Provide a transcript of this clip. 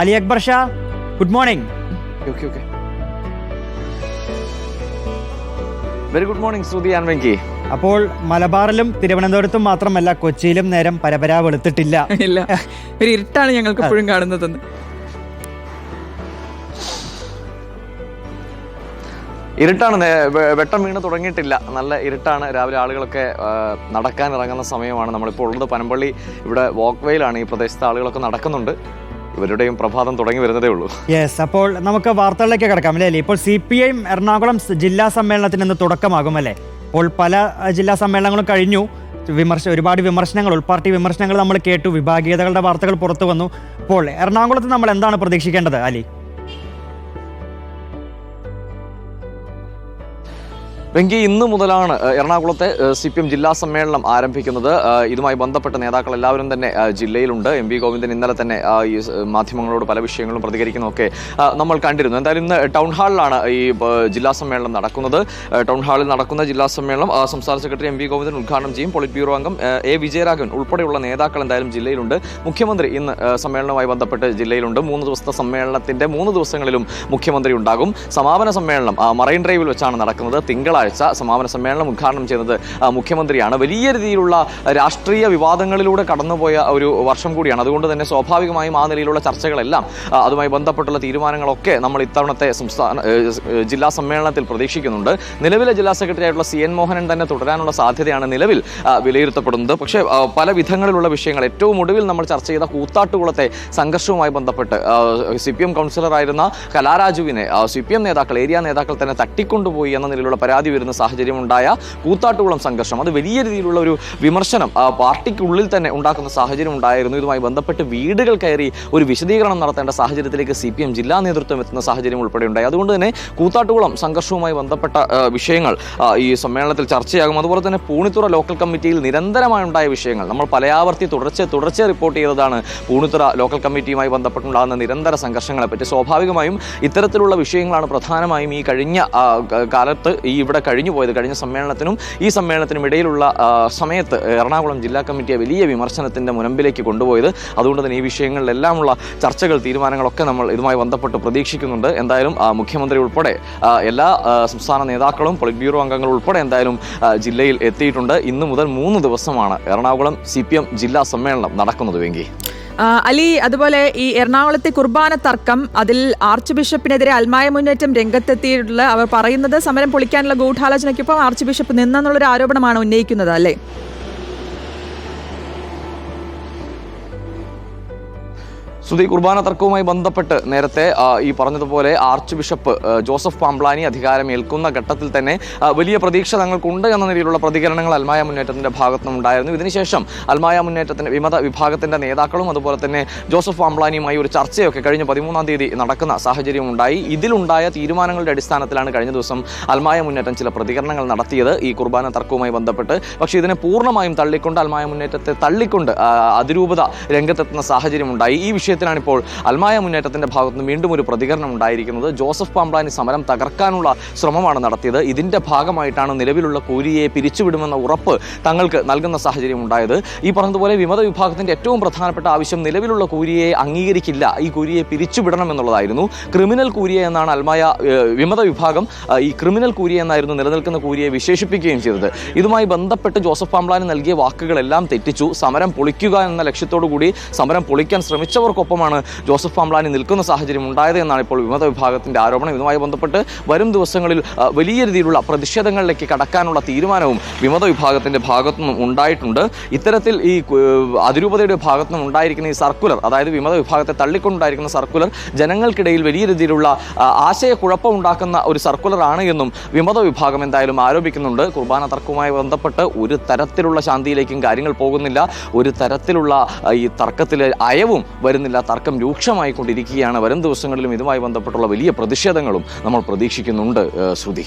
Ali Akbar Shah good morning. Okay okay very good morning Shruti and Venky. അപ്പോൾ മലബാറിലും തിരുവനന്തപുരത്തും മാത്രമല്ല കൊച്ചിയിലും നേരം പരപരാ വെളുത്തിട്ടില്ല. ഇല്ല. ഒരു ഇരുട്ടാണ് ഞങ്ങൾക്ക് എപ്പോഴും കാണുന്നതെന്ന്. ഇരുട്ടാണ്. വെട്ടം വീണ് തുടങ്ങിയിട്ടില്ല. നല്ല ഇരുട്ടാണ്. രാവിലെ ആളുകളൊക്കെ നടക്കാൻ ഇറങ്ങുന്ന സമയമാണ്. നമ്മളിപ്പോൾ ഉള്ളത് പനമ്പള്ളി. ഇവിടെ വാക്ക് വേയിലാണ് ഈ പ്രദേശത്തെ ആളുകളൊക്കെ നടക്കുന്നുണ്ട്. ഇവരുടെയും പ്രഭാതം തുടങ്ങി വരുന്നതേ ഉള്ളൂ. യെസ് അപ്പോൾ നമുക്ക് വാർത്തകളിലേക്ക് കിടക്കാം അല്ലേ? ഇപ്പോൾ സി പി ഐ എറണാകുളം ജില്ലാ സമ്മേളനത്തിന് ഇന്ന് തുടക്കമാകും അല്ലേ? അപ്പോൾ പല ജില്ലാ സമ്മേളനങ്ങളും കഴിഞ്ഞു. വിമർശ ഒരുപാട് വിമർശനങ്ങൾ ഉൾപാർട്ടി വിമർശനങ്ങൾ നമ്മൾ കേട്ടു. വിഭാഗീയതകളുടെ വാർത്തകൾ പുറത്തു വന്നു. അപ്പോൾ എറണാകുളത്ത് നമ്മൾ എന്താണ് പ്രതീക്ഷിക്കേണ്ടത് അലി? വെങ്കി ഇന്ന് മുതലാണ് എറണാകുളത്തെ സി പി എം ജില്ലാ സമ്മേളനം ആരംഭിക്കുന്നത്. ഇതുമായി ബന്ധപ്പെട്ട നേതാക്കൾ എല്ലാവരും തന്നെ ജില്ലയിലുണ്ട്. എം വി ഗോവിന്ദൻ ഇന്നലെ തന്നെ ഈ മാധ്യമങ്ങളോട് പല വിഷയങ്ങളും പ്രതികരിക്കുന്നതൊക്കെ നമ്മൾ കണ്ടിരുന്നു. എന്തായാലും ഇന്ന് ടൗൺ ഹാളിലാണ് ഈ ജില്ലാ സമ്മേളനം നടക്കുന്നത്. ടൗൺ ഹാളിൽ നടക്കുന്ന ജില്ലാ സമ്മേളനം സംസ്ഥാന സെക്രട്ടറി എം വി ഗോവിന്ദൻ ഉദ്ഘാടനം ചെയ്യും. പോളിറ്റ് ബ്യൂറോ അംഗം എ വിജയരാഘവൻ ഉൾപ്പെടെയുള്ള നേതാക്കൾ എന്തായാലും ജില്ലയിലുണ്ട്. മുഖ്യമന്ത്രി ഇന്ന് സമ്മേളനവുമായി ബന്ധപ്പെട്ട് ജില്ലയിലുണ്ട്. മൂന്ന് ദിവസത്തെ സമ്മേളനത്തിന്റെ മൂന്ന് ദിവസങ്ങളിലും മുഖ്യമന്ത്രി ഉണ്ടാകും. സമാപന സമ്മേളനം മറൈൻ ഡ്രൈവിൽ വെച്ചാണ് നടക്കുന്നത്. തിങ്കളാഴ്ച സമാപന സമ്മേളനം ഉദ്ഘാടനം ചെയ്യുന്നത് മുഖ്യമന്ത്രിയാണ്. വലിയ രീതിയിലുള്ള രാഷ്ട്രീയ വിവാദങ്ങളിലൂടെ കടന്നുപോയ ഒരു വർഷം കൂടിയാണ്. അതുകൊണ്ട് തന്നെ സ്വാഭാവികമായും ആ നിലയിലുള്ള ചർച്ചകളെല്ലാം അതുമായി ബന്ധപ്പെട്ടുള്ള തീരുമാനങ്ങളൊക്കെ നമ്മൾ ഇത്തവണത്തെ സംസ്ഥാന ജില്ലാ സമ്മേളനത്തിൽ പ്രതീക്ഷിക്കുന്നുണ്ട്. നിലവിലെ ജില്ലാ സെക്രട്ടറി ആയിട്ടുള്ള സി എൻ മോഹനൻ തന്നെ തുടരാനുള്ള സാധ്യതയാണ് നിലവിൽ വിലയിരുത്തപ്പെടുന്നത്. പക്ഷേ പല വിധങ്ങളിലുള്ള വിഷയങ്ങൾ ഏറ്റവും ഒടുവിൽ നമ്മൾ ചർച്ച ചെയ്ത കൂത്താട്ടുകുളത്തെ സംഘർഷവുമായി ബന്ധപ്പെട്ട് സി പി എം കൗൺസിലറായിരുന്ന കലാരാജുവിനെ സി പി എം നേതാക്കൾ ഏരിയ നേതാക്കൾ തന്നെ തട്ടിക്കൊണ്ടുപോയി എന്ന നിലയിലുള്ള പരാതി വരുന്ന സാഹചര്യം ഉണ്ടായ കൂത്താട്ടുകുളം സംഘർഷം. അത് വലിയ രീതിയിലുള്ള ഒരു വിമർശനം പാർട്ടിക്കുള്ളിൽ തന്നെ ഉണ്ടാക്കുന്ന സാഹചര്യം ഉണ്ടായിരുന്നു ഇതുമായി ബന്ധപ്പെട്ട് വീടുകൾ കയറി ഒരു വിശദീകരണം നടത്തേണ്ട സാഹചര്യത്തിലേക്ക് സി പി എം ജില്ലാ നേതൃത്വം എത്തുന്ന സാഹചര്യം ഉൾപ്പെടെ ഉണ്ടായി അതുകൊണ്ട് തന്നെ കൂത്താട്ടുകുളം സംഘർഷവുമായി ബന്ധപ്പെട്ട വിഷയങ്ങൾ ഈ സമ്മേളനത്തിൽ ചർച്ചയാകും. അതുപോലെ തന്നെ പൂണിത്തുറ ലോക്കൽ കമ്മിറ്റിയിൽ നിരന്തരമായി ഉണ്ടായ വിഷയങ്ങൾ. നമ്മൾ പലയാവർത്തി തുടർച്ച തുടർച്ച റിപ്പോർട്ട് ചെയ്തതാണ് പൂണിത്തുറ ലോക്കൽ കമ്മിറ്റിയുമായി ബന്ധപ്പെട്ടുണ്ടാകുന്ന നിരന്തര സംഘർഷങ്ങളെപ്പറ്റി. സ്വാഭാവികമായും ഇത്തരത്തിലുള്ള വിഷയങ്ങളാണ് പ്രധാനമായും ഈ കഴിഞ്ഞ കാലത്ത് ഈ ഇവിടെ കഴിഞ്ഞു പോയത്. കഴിഞ്ഞ സമ്മേളനത്തിനും ഈ സമ്മേളനത്തിനും ഇടയിലുള്ള സമയത്ത് എറണാകുളം ജില്ലാ കമ്മിറ്റിയെ വലിയ വിമർശനത്തിന്റെ മുനമ്പിലേക്ക് കൊണ്ടുപോയത്. അതുകൊണ്ട് തന്നെ ഈ വിഷയങ്ങളിലെല്ലാമുള്ള ചർച്ചകൾ തീരുമാനങ്ങളൊക്കെ നമ്മൾ ഇതുമായി ബന്ധപ്പെട്ട് പ്രതീക്ഷിക്കുന്നുണ്ട്. എന്തായാലും മുഖ്യമന്ത്രി ഉൾപ്പെടെ എല്ലാ സംസ്ഥാന നേതാക്കളും പൊളിറ്റ് ബ്യൂറോ അംഗങ്ങൾ ഉൾപ്പെടെ എന്തായാലും ജില്ലയിൽ എത്തിയിട്ടുണ്ട്. ഇന്ന് മുതൽ മൂന്ന് ദിവസമാണ് എറണാകുളം സി ജില്ലാ സമ്മേളനം നടക്കുന്നത് വെങ്കി. ആ, അലി അതുപോലെ ഈ എറണാകുളത്തെ കുർബാന തർക്കം അതിൽ ആർച്ച് ബിഷപ്പിനെതിരെ അൽമായ മുന്നേറ്റം രംഗത്തെത്തിയിട്ടുള്ള അവർ പറയുന്നത് സമരം പൊളിക്കാനുള്ള ഗൂഢാലോചനയ്ക്കൊപ്പം ആർച്ച് ബിഷപ്പ് നിന്നെന്നുള്ളൊരു ആരോപണമാണ് ഉന്നയിക്കുന്നത് അല്ലേ? സുധി കുർബാന തർക്കവുമായി ബന്ധപ്പെട്ട് നേരത്തെ ഈ പറഞ്ഞതുപോലെ ആർച്ച് ബിഷപ്പ് ജോസഫ് പാംബ്ലാനി അധികാരമേൽക്കുന്ന ഘട്ടത്തിൽ തന്നെ വലിയ പ്രതീക്ഷ തങ്ങൾക്കുണ്ട് എന്ന നിലയിലുള്ള പ്രതികരണങ്ങൾ അൽമായ മുന്നേറ്റത്തിന്റെ ഭാഗത്തുനിന്ന് ഉണ്ടായിരുന്നു. ഇതിനുശേഷം അൽമായ മുന്നേറ്റത്തിന്റെ വിമത വിഭാഗത്തിന്റെ നേതാക്കളും അതുപോലെ തന്നെ ജോസഫ് പാംബ്ലാനിയുമായി ഒരു ചർച്ചയൊക്കെ കഴിഞ്ഞ പതിമൂന്നാം തീയതി നടക്കുന്ന സാഹചര്യം ഉണ്ടായി. ഇതിലുണ്ടായ തീരുമാനങ്ങളുടെ അടിസ്ഥാനത്തിലാണ് കഴിഞ്ഞ ദിവസം അൽമായ മുന്നേറ്റം ചില പ്രതികരണങ്ങൾ നടത്തിയത് ഈ കുർബാന തർക്കവുമായി ബന്ധപ്പെട്ട്. പക്ഷേ ഇതിനെ പൂർണമായും തള്ളിക്കൊണ്ട് അൽമായ മുന്നേറ്റത്തെ തള്ളിക്കൊണ്ട് അതിരൂപത രംഗത്തെത്തുന്ന സാഹചര്യം ഉണ്ടായി ഈ വിഷയത്തിലാണ് ഇപ്പോൾ അൽമായ മുന്നേറ്റത്തിന്റെ ഭാഗത്തുനിന്ന് വീണ്ടും ഒരു പ്രതികരണം ഉണ്ടായിരിക്കുന്നത്. ജോസഫ് പാംബ്ലാനി സമരം തകർക്കാനുള്ള ശ്രമമാണ് നടത്തിയത്. ഇതിന്റെ ഭാഗമായിട്ടാണ് നിലവിലുള്ള കൂലിയെ പിരിച്ചുവിടുമെന്ന ഉറപ്പ് തങ്ങൾക്ക് നൽകുന്ന സാഹചര്യം ഉണ്ടായത്. ഈ പറഞ്ഞതുപോലെ വിമത വിഭാഗത്തിന്റെ ഏറ്റവും പ്രധാനപ്പെട്ട ആവശ്യം നിലവിലുള്ള കൂലിയെ അംഗീകരിക്കില്ല. ഈ കൂലിയെ പിരിച്ചുവിടണം എന്നുള്ളതായിരുന്നു. ക്രിമിനൽ കൂലിയ എന്നാണ് അൽമായ വിമത വിഭാഗം ഈ ക്രിമിനൽ കൂലിയ എന്നായിരുന്നു നിലനിൽക്കുന്ന കൂലിയെ വിശേഷിപ്പിക്കുകയും ചെയ്തത്. ഇതുമായി ബന്ധപ്പെട്ട് ജോസഫ് പാംബ്ലാനി നൽകിയ വാക്കുകളെല്ലാം തെറ്റിച്ചു. സമരം പൊളിക്കുക എന്ന ലക്ഷ്യത്തോടു കൂടി സമരം പൊളിക്കാൻ ശ്രമിച്ചവർക്കൊപ്പമാണ് ജോസഫ് പാംബ്ലാനി നിൽക്കുന്ന സാഹചര്യം ഉണ്ടായത് എന്നാണ് ഇപ്പോൾ വിമത വിഭാഗത്തിന്റെ ആരോപണം. ഇതുമായി ബന്ധപ്പെട്ട് വരും ദിവസങ്ങളിൽ വലിയ രീതിയിലുള്ള പ്രതിഷേധങ്ങളിലേക്ക് കടക്കാനുള്ള തീരുമാനവും വിമത വിഭാഗത്തിന്റെ ഭാഗത്തുനിന്നും ഉണ്ടായിട്ടുണ്ട്. ഇത്തരത്തിൽ ഈ അതിരൂപതയുടെ ഭാഗത്തുനിന്നും ഉണ്ടായിരിക്കുന്ന ഈ സർക്കുലർ അതായത് വിമത വിഭാഗത്തെ തള്ളിക്കൊണ്ടുണ്ടായിരിക്കുന്ന സർക്കുലർ ജനങ്ങൾക്കിടയിൽ വലിയ രീതിയിലുള്ള ആശയക്കുഴപ്പമുണ്ടാക്കുന്ന ഒരു സർക്കുലർ ആണ് എന്നും വിമത വിഭാഗം എന്തായാലും ആരോപിക്കുന്നുണ്ട്. കുർബാന തർക്കവുമായി ബന്ധപ്പെട്ട് ഒരു തരത്തിലുള്ള ശാന്തിയിലേക്കും കാര്യങ്ങൾ പോകുന്നില്ല. ഒരു തരത്തിലുള്ള ഈ തർക്കത്തിലെ അയവും വരുന്നില്ല. തർക്കം രൂക്ഷമായി കൊണ്ടിരിക്കുകയാണ് വരും ദിവസങ്ങളിലും ഇതുമായി ബന്ധപ്പെട്ടുള്ള വലിയ പ്രതിഷേധങ്ങളും നമ്മൾ പ്രതീക്ഷിക്കുന്നുണ്ട് ശ്രുതി.